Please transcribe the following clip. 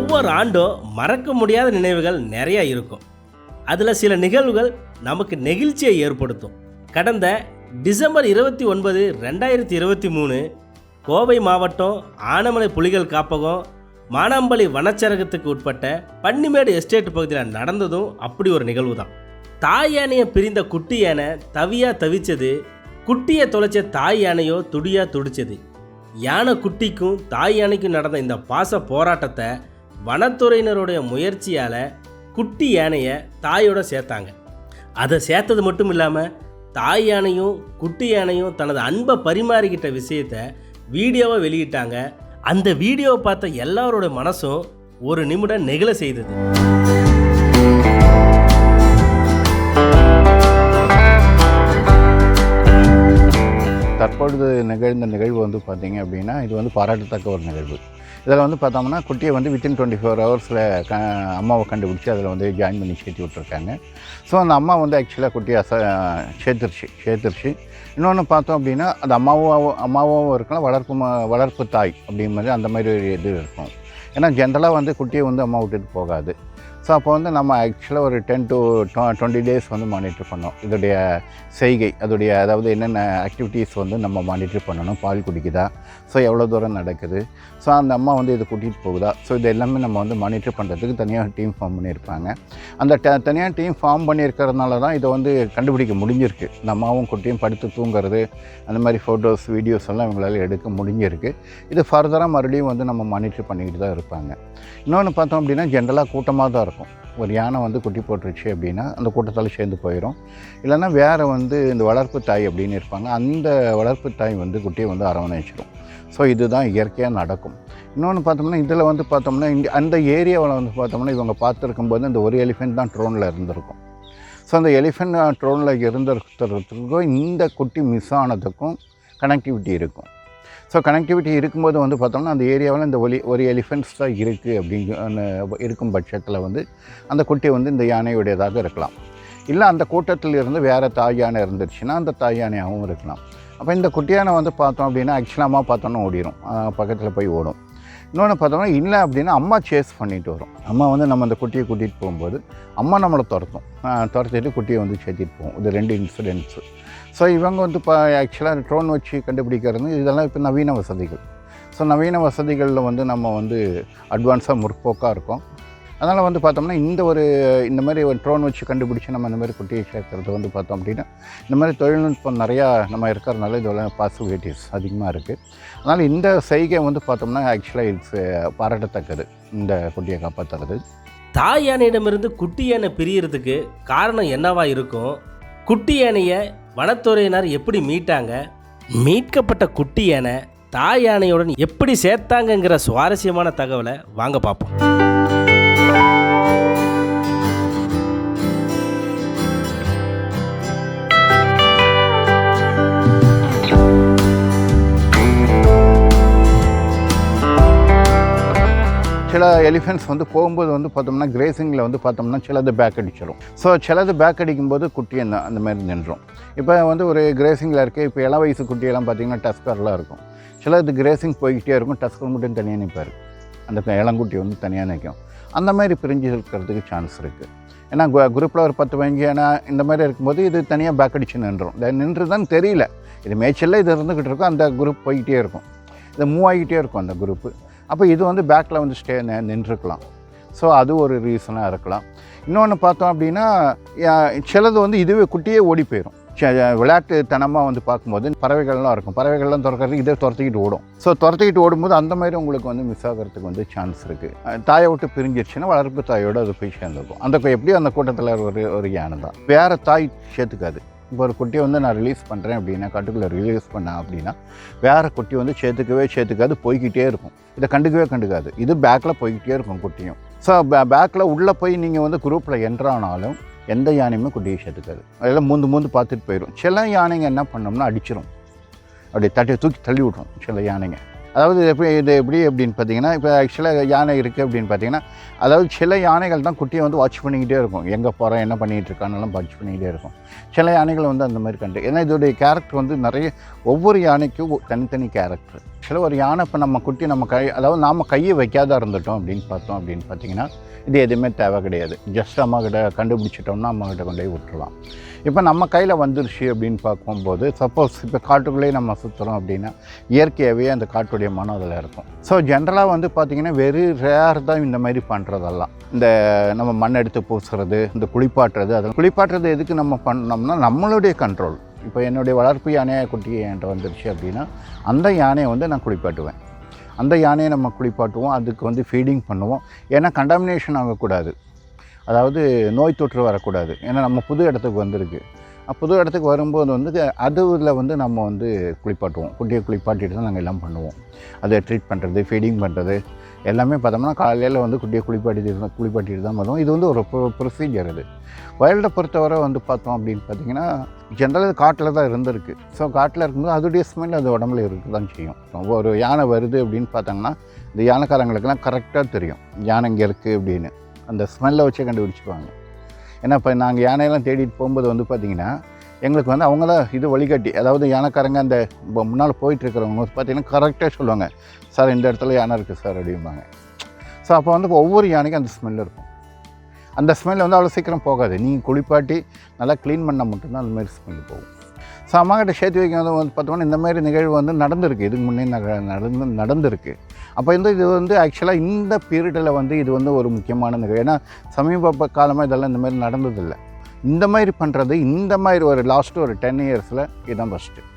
ஒவ்வொரு ஆண்டும் மறக்க முடியாத நினைவுகள் நிறைய இருக்கும். அதில் சில நிகழ்வுகள் நமக்கு நெகிழ்ச்சியை ஏற்படுத்தும். கடந்த டிசம்பர் இருபத்தி ஒன்பது ரெண்டாயிரத்தி இருபத்தி மூணு கோவை மாவட்டம் ஆனமலை புலிகள் காப்பகம் மானாம்பள்ளி வனச்சரகத்துக்கு உட்பட்ட பன்னிமேடு எஸ்டேட் பகுதியில் நடந்ததும் அப்படி ஒரு நிகழ்வு தான் தாய் யானையை பிரிந்த குட்டி யானை தவியாக தவிச்சது குட்டியை தொலைச்ச தாய் யானையோ துடியாக துடிச்சது. யானை குட்டிக்கும் தாய் யானைக்கும் நடந்த இந்த பாச போராட்டத்தை வனத்துறையினருடைய முயற்சியால் குட்டி யானையை தாயோட சேர்த்தாங்க. அதை சேர்த்தது மட்டும் இல்லாமல் தாய் யானையும் குட்டி யானையும் தனது அன்பை பரிமாறிக்கிட்ட விஷயத்த வீடியோவை வெளியிட்டாங்க. அந்த வீடியோவை பார்த்த எல்லாரோட மனசும் ஒரு நிமிடம் நெகிழ செய்தது. தற்பொழுது நிகழ்ந்த நிகழ்வு வந்து பார்த்தீங்க அப்படின்னா இது வந்து பாராட்டத்தக்க ஒரு நிகழ்வு. இதில் வந்து பார்த்தோம்னா குட்டியை வந்து வித்தின் டுவெண்ட்டி ஃபோர் ஹவர்ஸில் க அம்மாவை கண்டுபிடிச்சி அதில் வந்து ஜாயின் பண்ணி சேர்த்து விட்ருக்காங்க ஸோ அந்த அம்மா வந்து ஆக்சுவலாக குட்டியை அச சேர்த்துருச்சு சேர்த்துருச்சு இன்னொன்று பார்த்தோம் அப்படின்னா அது அம்மாவும் அம்மாவும் இருக்கலாம் வளர்ப்பு வளர்ப்பு தாய் அப்படிங்கிற மாதிரி அந்த மாதிரி ஒரு இது இருக்கும். ஏன்னா ஜென்ரலாக வந்து குட்டியை வந்து அம்மா விட்டுட்டு போகாது. ஸோ அப்போ வந்து நம்ம ஆக்சுவலாக ஒரு டென் டு டுவெண்ட்டி டேஸ் வந்து மானிட்டர் பண்ணோம். இதோடைய செய்கை அதோடைய அதாவது என்னென்ன ஆக்டிவிட்டீஸ் வந்து நம்ம மானிட்டர் பண்ணணும் பால் குடிக்குதா? ஸோ எவ்வளோ தூரம் நடக்குது? ஸோ அந்த அம்மா வந்து இதை கூட்டிகிட்டு போகுதா? ஸோ இது எல்லாமே நம்ம வந்து மானிட்டர் பண்ணுறதுக்கு தனியாக டீம் ஃபார்ம் பண்ணியிருப்பாங்க. அந்த ட தனியாக டீம் ஃபார்ம் பண்ணியிருக்கிறதுனால தான் இதை வந்து கண்டுபிடிக்க முடிஞ்சிருக்கு. இந்த அம்மாவும் குட்டியும் படுத்து தூங்குறது அந்த மாதிரி ஃபோட்டோஸ் வீடியோஸ் எல்லாம் இவங்களால் எடுக்க முடிஞ்சிருக்கு. இது ஃபர்தராக மறுபடியும் வந்து நம்ம மானிட்டர் பண்ணிக்கிட்டு தான் இருப்பாங்க. இன்னொன்று பார்த்தோம் அப்படின்னா ஜென்ரலாக கூட்டமாக தான் இருக்கும். ஒரு யானை வந்து குட்டி போட்டுருச்சு அப்படின்னா அந்த கூட்டத்தால் சேர்ந்து போயிடும் இல்லைன்னா வேறு வந்து இந்த வளர்ப்பு தாய் அப்படின்னு இருப்பாங்க அந்த வளர்ப்பு தாய் வந்து குட்டியை வந்து அரவணைச்சிடும் ஸோ இதுதான் இயற்கையாக நடக்கும். இன்னொன்று பார்த்தோம்னா இதில் வந்து பார்த்தோம்னா இந்த அந்த ஏரியாவில் வந்து பார்த்தோம்னா இவங்க பார்த்துருக்கும் போது இந்த ஒரு எலிஃபெண்ட் தான் ட்ரோனில் இருந்திருக்கும். ஸோ அந்த எலிஃபெண்ட் ட்ரோனில் இருந்திருக்கிறதுக்கும் இந்த குட்டி மிஸ் ஆனதுக்கும் கனெக்டிவிட்டி இருக்கும். ஸோ கனெக்டிவிட்டி இருக்கும்போது வந்து பார்த்தோம்னா அந்த ஏரியாவில் இந்த ஒலி ஒரு எலிஃபெண்ட்ஸ் தான் இருக்குது அப்படிங்கிற இருக்கும் பட்சத்தில் வந்து அந்த குட்டி வந்து இந்த யானையுடையதாக இருக்கலாம். இல்லை அந்த கூட்டத்தில் இருந்து வேறு தாய் யானை இருந்துச்சுன்னா அந்த தாய் யானையாகவும் இருக்கலாம். அப்போ இந்த குட்டியானை வந்து பார்த்தோம் அப்படின்னா ஆக்சுவலாக பார்த்தோன்னா ஓடிடும் பக்கத்தில் போய் ஓடும். இன்னொன்று பார்த்தோம்னா இல்லை அப்படின்னா அம்மா சேஸ் பண்ணிட்டு வரும். அம்மா வந்து நம்ம அந்த குட்டியை கூட்டிகிட்டு போகும்போது அம்மா நம்மளை துரத்தும். துரத்திட்டு குட்டியை வந்து சேர்த்திட்டு போவோம் இது ரெண்டு இன்சிடென்ட்ஸு ஸோ இவங்க வந்து இப்போ ஆக்சுவலாக ட்ரோன் வச்சு கண்டுபிடிக்கிறது இதெல்லாம் இப்போ நவீன வசதிகள். ஸோ நவீன வசதிகளில் வந்து நம்ம வந்து அட்வான்ஸாக முற்போக்காக இருக்கோம். அதனால் வந்து பார்த்தோம்னா இந்த ஒரு இந்த மாதிரி ஒரு ட்ரோன் வச்சு கண்டுபிடிச்சி நம்ம இந்த மாதிரி குட்டியை சேர்க்கறது வந்து பார்த்தோம் அப்படின்னா இந்த மாதிரி தொழில்நுட்பம் நிறையா நம்ம இருக்கிறதுனால இதெல்லாம் பாசிபிலிட்டிஸ் அதிகமாக இருக்குது அதனால் இந்த செய்கை வந்து பார்த்தோம்னா ஆக்சுவலாக இட்ஸ் uh, பாராட்டத்தக்கது. இந்த குட்டியை காப்பாற்றுறது தாய் யானையிடமிருந்து குட்டி யானை பிரியறதுக்கு காரணம் என்னவா இருக்கும்? குட்டி யானையை வனத்துறையினர் எப்படி மீட்டாங்க? மீட்கப்பட்ட குட்டி யானை தாய் யானையுடன் எப்படி சேர்த்தாங்கங்கிற சுவாரஸ்யமான தகவலை வாங்க பார்ப்போம். சில எலிஃபென்ட்ஸ் வந்து போகும்போது வந்து பார்த்தோம்னா கிரேசிங்கில் வந்து பார்த்தோம்னா சிலது பேக் அடிச்சிடும் ஸோ சிலது பேக் அடிக்கும்போது குட்டி அந்த அந்த மாதிரி நின்றோம். இப்போ வந்து ஒரு கிரேசிங்கில் இருக்குது இப்போ இள வயசு குட்டியெல்லாம் பார்த்தீங்கன்னா டஸ்கர்லாம் இருக்கும். சிலது கிரேசிங் போய்கிட்டே இருக்கும் டஸ்கர் மட்டும் தனியாக நிற்பார் அந்த இளங்குட்டி வந்து தனியாக நிற்கும் அந்த மாதிரி பிரிஞ்சு இருக்கிறதுக்கு சான்ஸ் இருக்குது ஏன்னா குரூப்பில் ஒரு பத்து பதினஞ்சு ஏன்னா இந்த மாதிரி இருக்கும்போது இது தனியாக பேக் அடிச்சு நின்றோம். நின்று தான் தெரியல. இது மேய்ச்சலில் இது இருந்துக்கிட்டு இருக்கும் அந்த குரூப் போய்கிட்டே இருக்கும். இது மூவ் ஆகிக்கிட்டே இருக்கும் அந்த குரூப்பு அப்போ இது வந்து பேக்கில் வந்து ஸ்டே நின்றுருக்கலாம். ஸோ அது ஒரு ரீசனாக இருக்கலாம். இன்னொன்று பார்த்தோம் அப்படின்னா சிலது வந்து இதுவே குட்டியே ஓடி போயிடும் விளையாட்டுத்தனமாக வந்து பார்க்கும்போது பறவைகள்லாம் இருக்கும். பறவைகள்லாம் துறக்கிறதுக்கு இதே துரத்திக்கிட்டு ஓடும். ஸோ துரத்திக்கிட்டு ஓடும்போது அந்த மாதிரி உங்களுக்கு வந்து மிஸ் ஆகிறதுக்கு வந்து சான்ஸ் இருக்குது தாயை விட்டு பிரிஞ்சிருச்சுன்னா வளர்ப்பு தாயோடு அது போய் சேர்ந்துருக்கும் அந்த எப்படியும் அந்த கூட்டத்தில் ஒரு ஒரு யானை தான் வேறு தாய் சேர்த்துக்காது. இப்போ ஒரு குட்டியை வந்து நான் ரிலீஸ் பண்ணுறேன் அப்படின்னா கட்டுக்குள்ளே ரிலீஸ் பண்ணேன் அப்படின்னா வேறு குட்டி வந்து சேர்த்துக்கவே சேர்த்துக்காது போய்கிட்டே இருக்கும். இதை கண்டுக்கவே கண்டுக்காது. இது பேக்கில் போய்கிட்டே இருக்கும் குட்டியும். ஸோ பேக்கில் உள்ளே போய் நீங்கள் வந்து குரூப்பில் என்ட்ரானாலும் எந்த யானையுமே குட்டியை சேர்த்துக்காது. அதெல்லாம் மூந்து மூந்து பார்த்துட்டு போயிடும் சில யானைங்க என்ன பண்ணோம்னா அடிச்சிடும் அப்படியே தட்டி தூக்கி தள்ளி விட்ரும் சில யானைங்க. அதாவது எப்படி இது எப்படி அப்படின்னு பார்த்தீங்கன்னா இப்போ ஆக்சுவலாக யானை இருக்குது அப்படின்னு பார்த்தீங்கன்னா அதாவது சில யானைகள் தான் குட்டியை வந்து வாட்ச் பண்ணிக்கிட்டே இருக்கும். எங்கே போகிறோம் என்ன பண்ணிகிட்டு இருக்கானெல்லாம் வாட்ச் பண்ணிக்கிட்டே இருக்கும். சில யானைகள் வந்து அந்த மாதிரி கண்டு ஏன்னா இதோடைய கேரக்டர் வந்து நிறைய ஒவ்வொரு யானைக்கும் தனித்தனி கேரக்டர் ஆக்சுவலாக ஒரு யானை இப்போ நம்ம குட்டி நம்ம கை அதாவது நாம் கையை வைக்காத இருந்துட்டோம் அப்படின்னு பார்த்தோம் அப்படின்னு பார்த்தீங்கன்னா இது எதுவுமே தேவை கிடையாது. ஜஸ்ட் அம்மாக்கிட்ட கண்டுபிடிச்சிட்டோம்னா அம்மாக்கிட்ட கொண்டு போய் விட்டுறலாம். இப்போ நம்ம கையில் வந்துருச்சு அப்படின்னு பார்க்கும்போது சப்போஸ் இப்போ காட்டுக்குள்ளேயே நம்ம சுற்றுறோம் அப்படின்னா இயற்கையாகவே அந்த காட்டுடைய மனம் அதில் இருக்கும். ஸோ ஜென்ரலாக வந்து பார்த்திங்கன்னா வெரி ரேர் தான் இந்த மாதிரி பண்ணுறதெல்லாம் இந்த நம்ம மண் எடுத்து பூசுறது இந்த குளிப்பாட்டுறது அதெல்லாம். குளிப்பாட்டுறது எதுக்கு நம்ம பண்ணோம்னா நம்மளுடைய கண்ட்ரோல் இப்போ என்னுடைய வளர்ப்பு யானையை குட்டி என்கிட்ட வந்துருச்சு அப்படின்னா அந்த யானையை வந்து நான் குளிப்பாட்டுவேன். அந்த யானையை நம்ம குளிப்பாட்டுவோம் அதுக்கு வந்து ஃபீடிங் பண்ணுவோம். ஏன்னா கண்டாமினேஷன் ஆகக்கூடாது. அதாவது நோய் தொற்று வரக்கூடாது. ஏன்னா நம்ம புது இடத்துக்கு வந்திருக்கு. புது இடத்துக்கு வரும்போது வந்து அதுவில் வந்து நம்ம வந்து குளிப்பாட்டுவோம். குட்டியை குளிப்பாட்டிட்டு தான் நாங்கள் எல்லாம் பண்ணுவோம். அதை ட்ரீட் பண்ணுறது ஃபீடிங் பண்ணுறது எல்லாமே பார்த்தோம்னா காலையில் வந்து குட்டியை குளிப்பாட்டிட்டு தான் குளிப்பாட்டிட்டு தான் வரும். இது வந்து ஒரு ப்ரொசீஜர் இது. வயல்டை பொறுத்தவரை வந்து பார்த்தோம் அப்படின்னு பார்த்தீங்கன்னா ஜென்ரலாக காட்டில் தான் இருந்திருக்கு. ஸோ காட்டில் இருக்கும்போது அதோடைய ஸ்மெல் அது உடம்புல இருக்க தான் செய்யும். ஒரு யானை வருது அப்படின்னு பார்த்தாங்கன்னா இந்த யானைக்காரங்களுக்கெல்லாம் கரெக்டாக தெரியும். யானை இங்கே இருக்குது அப்படின்னு. அந்த ஸ்மெல்லை வச்சே கண்டுபிடிச்சிப்பாங்க ஏன்னா இப்போ நாங்கள் யானையெல்லாம் தேடிட்டு போகும்போது வந்து பார்த்திங்கன்னா எங்களுக்கு வந்து அவங்க தான் இது வழிகாட்டி. அதாவது யானைக்காரங்க அந்த முன்னால் போயிட்டுருக்கிறவங்க வந்து பார்த்திங்கன்னா கரெக்டாக சொல்லுவாங்க. சார் இந்த இடத்துல யானை இருக்குது சார் அப்படிம்பாங்க. ஸோ அப்போ வந்து ஒவ்வொரு யானைக்கும் அந்த ஸ்மெல் இருக்கும். அந்த ஸ்மெல் வந்து அவ்வளோ சீக்கிரம் போகாது. நீங்கள் குளிப்பாட்டி நல்லா க்ளீன் பண்ணால் மட்டும்தான் அந்தமாதிரி ஸ்மெல் போகும். ஸோ அம்மாக்கிட்ட சேர்த்து வைக்கும் வந்து பார்த்தோம்னா இந்தமாதிரி நிகழ்வு வந்து நடந்திருக்கு. இதுக்கு முன்னே நக நடந்து நடந்திருக்கு. அப்போ வந்து இது வந்து ஆக்சுவலாக இந்த பீரியடில் வந்து இது வந்து ஒரு முக்கியமான நிகழ்வு. ஏன்னா சமீப காலமாக இதெல்லாம் இந்தமாதிரி நடந்ததில்லை. இந்த மாதிரி பண்ணுறது இந்த மாதிரி ஒரு லாஸ்ட்டு ஒரு டென் இயர்ஸில் இதுதான் ஃபஸ்ட்டு